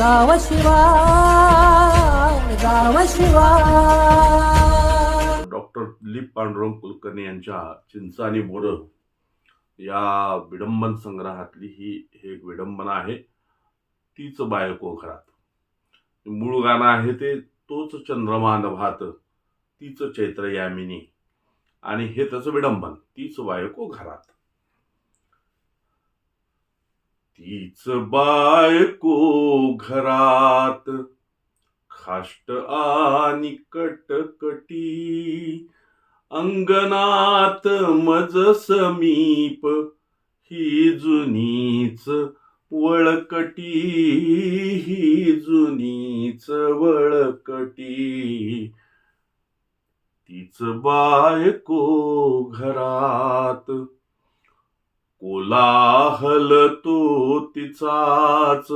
गाव शिवार गाव शिवार डॉक्टर दिलीप पांडुरंग कुलकर्णी यांच्या चिंचा आणि या विडंबन संग्रहातली ही एक विडंबना आहे. तीच बायको घरात. मूळ गाणं आहे ते तोच चंद्रमान भात तीच चैत्र यामिनी. आणि हे त्याचं विडंबन तीच बायको घरात. तीच बायको घरात खाष्ट आणि कटकटी. अंगणात मज समीप ही जुनीच वळकटी ही जुनीच वळकटी. तीच बायको घरात कोलाहल तो तिचाच.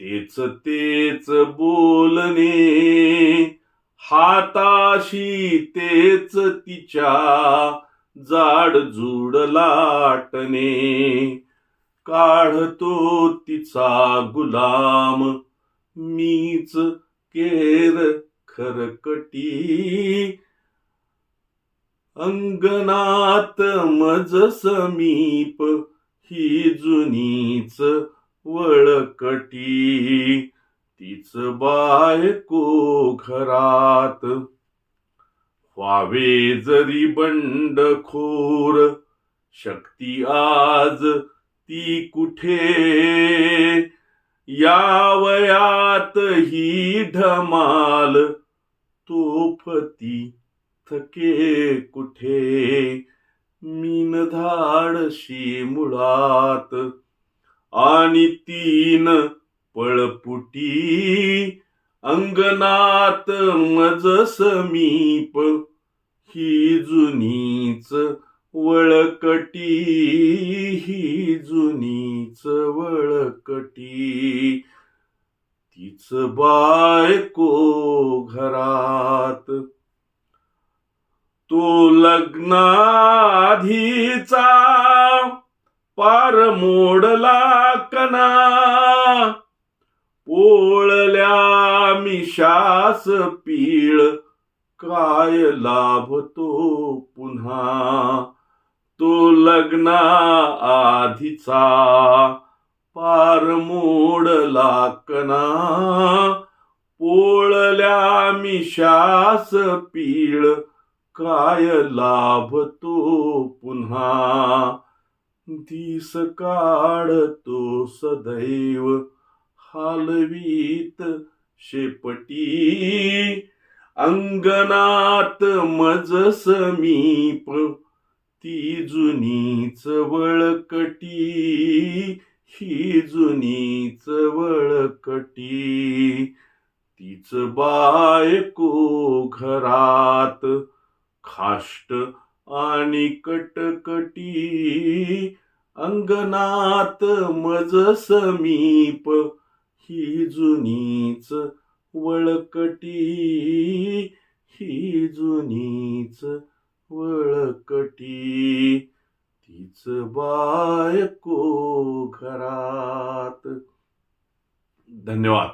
तेच तेच बोलणे हाताशी तेच तिच्या जाड जुड लाटणे. काढतो तिचा गुलाम मीच केर खरकटी. अंगणात मज समीप ही जुनीच वळकटी. तीच बायको घरात. व्हावे जरी बंडखोर शक्ती आज ती कुठे? या वयात ही ढमाल तोफती थके कुठे? मीन धाडशी मुळात. आणि तीन पळपुटी अंगणात मज समीप ही जुनीच वळकटी ही जुनीच वळकटी. तिच बायको घरात तो लग्नाधीचा पार मोडला कना पोळल्या मिशास पीळ काय लाभतो पुन्हा? तो लग्ना आधीचा पार मोडला कना पोळल्या मिशास पीळ काय लाभतो पुन्हा? दिस काढतो सदैव हालवीत शेपटी. अंगणात मज समीप ती जुनी वळकटी. ही जुनी वळकटी. तीच बायको घरात खाष्ट आणि कटकटी. अंगणात मज समीप ही जुनीच वळकटी. ही जुनीच वळकटी. तीच बायको घरात. धन्यवाद.